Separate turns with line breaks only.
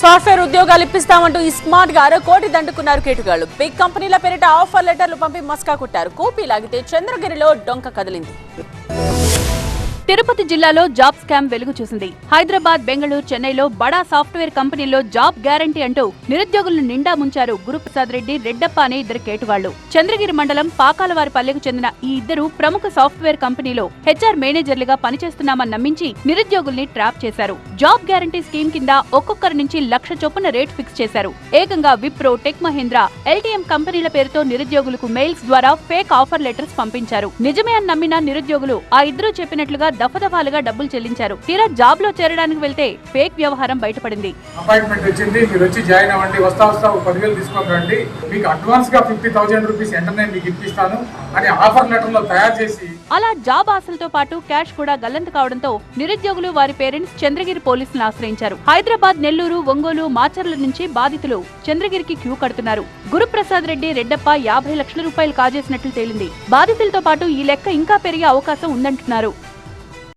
Software ఉద్యోగాలు ఇప్పిస్తామంటూ ఈ స్మార్ట్గా అర కోటి దండుకున్నారు కేటుగాళ్ళు బిగ్ కంపెనీల పేరిట ఆఫర్ లెటర్లు పంపి మస్కా కొట్టారు. కూపీ లాగితే చంద్రగిరిలో డొంక కదిలింది.
తిరుపతి జిల్లాలో జాబ్ స్కామ్ వెలుగు చూసింది. హైదరాబాద్ బెంగళూరు చెన్నైలో బడా సాఫ్ట్వేర్ కంపెనీల్లో జాబ్ గ్యారంటీ అంటూ నిరుద్యోగులను నిండా ముంచారు గురుప్రసాద్ రెడ్డి రెడ్డప్ప అనే ఇద్దరు కేటువాళ్ళు చంద్రగిరి మండలం పాకాలవారి పల్లెకు చెందిన ఈ ఇద్దరు ప్రముఖ సాఫ్ట్వేర్ కంపెనీలో హెచ్ఆర్ మేనేజర్లుగా పనిచేస్తున్నామని నమ్మించి నిరుద్యోగుల్ని ట్రాప్ చేశారు. జాబ్ గ్యారంటీ స్కీమ్ కింద ఒక్కొక్కరి నుంచి లక్ష చొప్పున రేట్ ఫిక్స్ చేశారు. ఏకంగా విప్రో టెక్ మహేంద్ర ఎల్టీఎం కంపెనీల పేరుతో నిరుద్యోగులకు మెయిల్స్ ద్వారా ఫేక్ ఆఫర్ లెటర్స్ పంపించారు. నిజమే అని నమ్మిన నిరుద్యోగులు ఆ ఇద్దరు చెప్పినట్లుగా దఫదఫాలుగా డబ్బులు చెల్లించారు. తీరా జాబ్లో చేరడానికి వెళ్తే ఫేక్ వ్యవహారం బయటపడింది.
అపాయింట్మెంట్ వచ్చింది. మీరు వచ్చి జాయిన్ అవ్వండి. వస్తా వస్తా పదివేలు తీసుకొని రండి. మీకు అడ్వాన్స్గా ఫిఫ్టీ థౌసండ్ రూపీస్ వెంటనే మీకు ఇప్పిస్తాను అని ఆఫర్ లెటర్లో తయారు చేసి
అలా జాబ్ ఆశలతో పాటు క్యాష్ కూడా గల్లంతు కావడంతో నిరుద్యోగులు వారి పేరెంట్స్ చంద్రగిరి పోలీసులను ఆశ్రయించారు. హైదరాబాద్ నెల్లూరు ఒంగోలు మాచర్ల నుంచి బాధితులు చంద్రగిరికి క్యూ కడుతున్నారు. గురుప్రసాద్ రెడ్డి రెడ్డప్ప యాభై లక్షల రూపాయలు కాజేసినట్లు తేలింది. బాధితులతో పాటు ఈ లెక్క ఇంకా పెరిగే అవకాశం ఉందంటున్నారు.